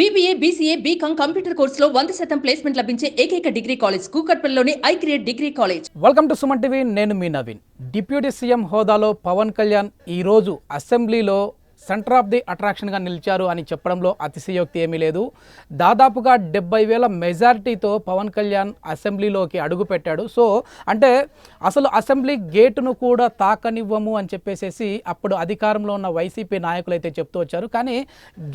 BBA BCA BCom computer కోర్సులో వంద శాతం ప్లేస్మెంట్ లభించే ఏకైక degree college కూకట్పల్లిలోని I create degree college welcome to Suman TV నేను మీ నవీన్. డిప్యూటీ సీఎం హోదాలో పవన్ కళ్యాణ్ ఈరోజు అసెంబ్లీలో సెంటర్ ఆఫ్ ది అట్రాక్షన్గా నిలిచారు అని చెప్పడంలో అతిశయోక్తి ఏమీ లేదు. దాదాపుగా డెబ్బై వేల మెజారిటీతో పవన్ కళ్యాణ్ అసెంబ్లీలోకి అడుగుపెట్టాడు. సో అంటే అసలు అసెంబ్లీ గేటును కూడా తాకనివ్వము అని చెప్పేసేసి అప్పుడు అధికారంలో ఉన్న వైసీపీ నాయకులు అయితే చెప్తూ వచ్చారు. కానీ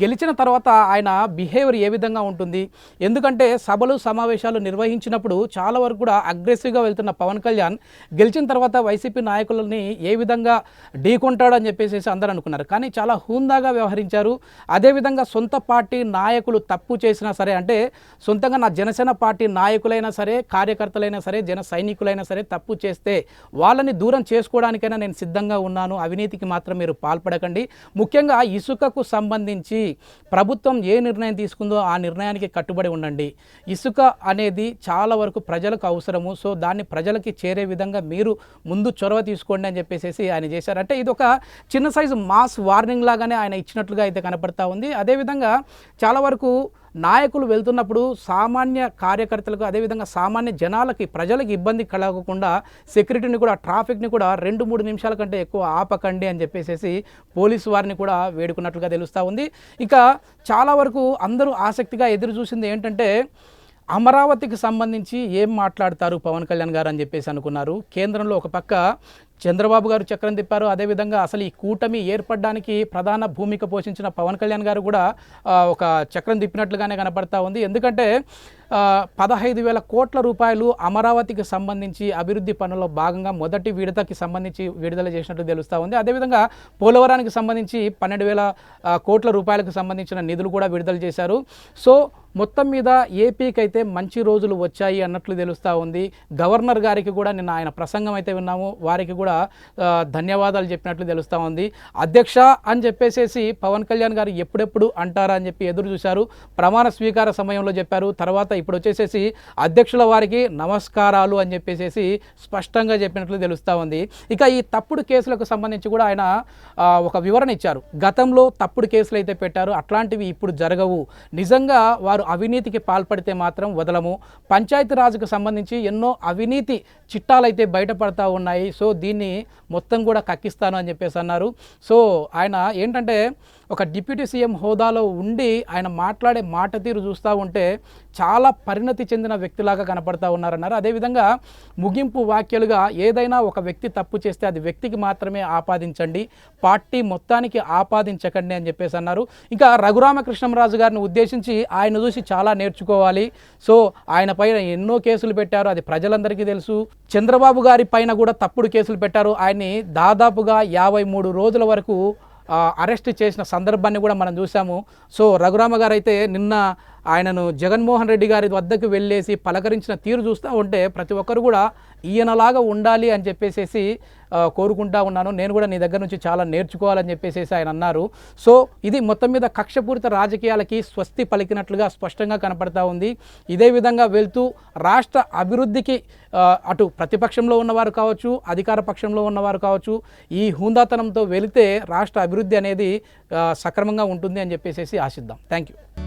గెలిచిన తర్వాత ఆయన బిహేవియర్ ఏ విధంగా ఉంటుంది? ఎందుకంటే సభలు సమావేశాలు నిర్వహించినప్పుడు చాలా వరకు కూడా అగ్రెసివ్గా వెళ్తున్న పవన్ కళ్యాణ్ గెలిచిన తర్వాత వైసీపీ నాయకులని ఏ విధంగా ఢీకొంటాడు అని చెప్పేసి అందరూ అనుకున్నారు. కానీ చాలా హూందాగా వ్యవహరించారు. అదేవిధంగా సొంత పార్టీ నాయకులు తప్పు చేసినా సరే అంటే సొంతంగా నా జనసేన పార్టీ నాయకులైనా సరే కార్యకర్తలైనా సరే జన సైనికులైనా సరే తప్పు చేస్తే వాళ్ళని దూరం చేసుకోవడానికైనా నేను సిద్ధంగా ఉన్నాను. అవినీతికి మాత్రం మీరు పాల్పడకండి. ముఖ్యంగా ఇసుకకు సంబంధించి ప్రభుత్వం ఏ నిర్ణయం తీసుకుందో ఆ నిర్ణయానికి కట్టుబడి ఉండండి. ఇసుక అనేది చాలా వరకు ప్రజలకు అవసరము. సో దాన్ని ప్రజలకి చేరే విధంగా మీరు ముందు చొరవ తీసుకోండి అని చెప్పేసి ఆయన చేశారు. అంటే ఇది ఒక చిన్న సైజు మాస్ వార్నింగ్ లాగానే ఆయన ఇచ్చినట్లుగా అయితే కనపడతా ఉంది. అదేవిధంగా చాలా వరకు నాయకులు వెళ్తున్నప్పుడు సామాన్య కార్యకర్తలకు అదేవిధంగా సామాన్య జనాలకి ప్రజలకు ఇబ్బంది కలగకుండా సెక్యూరిటీని కూడా ట్రాఫిక్ని కూడా రెండు మూడు నిమిషాల కంటే ఎక్కువ ఆపకండి అని చెప్పేసి పోలీసు వారిని కూడా వేడుకున్నట్లుగా తెలుస్తూ ఉంది. ఇక చాలా వరకు అందరూ ఆసక్తిగా ఎదురు చూసింది ఏంటంటే అమరావతికి సంబంధించి ఏం మాట్లాడతారు పవన్ కళ్యాణ్ గారు అని చెప్పేసి అనుకున్నారు. కేంద్రంలో ఒక పక్క చంద్రబాబు గారు చక్రం తిప్పారు. అదేవిధంగా అసలు ఈ కూటమి ఏర్పడడానికి ప్రధాన భూమిక పోషించిన పవన్ కళ్యాణ్ గారు కూడా ఒక చక్రం తిప్పినట్లుగానే కనపడతా ఉంది. ఎందుకంటే పదహైదు వేల కోట్ల రూపాయలు అమరావతికి సంబంధించి అభివృద్ధి పనుల్లో భాగంగా మొదటి విడతకి సంబంధించి విడుదల చేసినట్టు తెలుస్తూ ఉంది. అదేవిధంగా పోలవరానికి సంబంధించి పన్నెండు వేల కోట్ల రూపాయలకు సంబంధించిన నిధులు కూడా విడుదల చేశారు. సో మొత్తం మీద ఏపీకి అయితే మంచి రోజులు వచ్చాయి అన్నట్లు తెలుస్తూ ఉంది. గవర్నర్ గారికి కూడా నిన్న ఆయన ప్రసంగం అయితే విన్నాము. వారికి కూడా ధన్యవాదాలు చెప్పినట్లు తెలుస్తూ ఉంది. అధ్యక్ష అని చెప్పేసేసి పవన్ కళ్యాణ్ గారు ఎప్పుడెప్పుడు అంటారా అని చెప్పి ఎదురు చూశారు. ప్రమాణ స్వీకార సమయంలో చెప్పారు. తర్వాత ఇప్పుడు వచ్చేసేసి అధ్యక్షుల వారికి నమస్కారాలు అని చెప్పేసి స్పష్టంగా చెప్పినట్లు తెలుస్తూ ఉంది. ఇక ఈ తప్పుడు కేసులకు సంబంధించి కూడా ఆయన ఒక వివరణ ఇచ్చారు. గతంలో తప్పుడు కేసులు అయితే పెట్టారు అట్లాంటివి ఇప్పుడు జరగవు. నిజంగా వారు అవినీతికి పాల్పడితే మాత్రం వదలము. పంచాయతీరాజ్కు సంబంధించి ఎన్నో అవినీతి చిట్టాలు అయితే బయటపడతా ఉన్నాయి. సో దీన్ని మొత్తం కూడా కక్కిస్తాను అని చెప్పేసి అన్నారు. సో ఆయన ఏంటంటే ఒక డిప్యూటీ సీఎం హోదాలో ఉండి ఆయన మాట్లాడే మాట తీరు చూస్తూ ఉంటే చాలా పరిణతి చెందిన వ్యక్తిలాగా కనపడతా ఉన్నారన్నారు. అదేవిధంగా ముగింపు వాక్యాలుగా ఏదైనా ఒక వ్యక్తి తప్పు చేస్తే అది వ్యక్తికి మాత్రమే ఆపాదించండి పార్టీ మొత్తానికి ఆపాదించకండి అని చెప్పేసి అన్నారు. ఇంకా రఘురామకృష్ణంరాజు గారిని ఉద్దేశించి ఆయన చూసి చాలా నేర్చుకోవాలి. సో ఆయన పైన ఎన్నో కేసులు పెట్టారు అది ప్రజలందరికీ తెలుసు. చంద్రబాబు గారి పైన కూడా తప్పుడు కేసులు పెట్టారు. ఆయన్ని దాదాపుగా యాభై మూడు రోజుల వరకు అరెస్ట్ చేసిన సందర్భాన్ని కూడా మనం చూసాము సో రఘురామ గారు అయితే నిన్న ఆయనను జగన్మోహన్ రెడ్డి గారి వద్దకు వెళ్ళేసి పలకరించిన తీరు చూస్తూ ఉంటే ప్రతి ఒక్కరు కూడా ఈయనలాగా ఉండాలి అని చెప్పేసేసి కోరుకుంటా ఉన్నాను. నేను కూడా నీ దగ్గర నుంచి చాలా నేర్చుకోవాలని చెప్పేసి ఆయన అన్నారు. సో ఇది మొత్తం మీద కక్షపూరిత రాజకీయాలకి స్వస్తి పలికినట్లుగా స్పష్టంగా కనపడతా ఉంది. ఇదే విధంగా వెళ్తూ రాష్ట్ర అభివృద్ధికి అటు ప్రతిపక్షంలో ఉన్నవారు కావచ్చు అధికార పక్షంలో ఉన్నవారు కావచ్చు ఈ హుందాతనంతో వెళితే రాష్ట్ర అభివృద్ధి అనేది సక్రమంగా ఉంటుంది అని చెప్పేసి ఆశిద్దాం. Thank you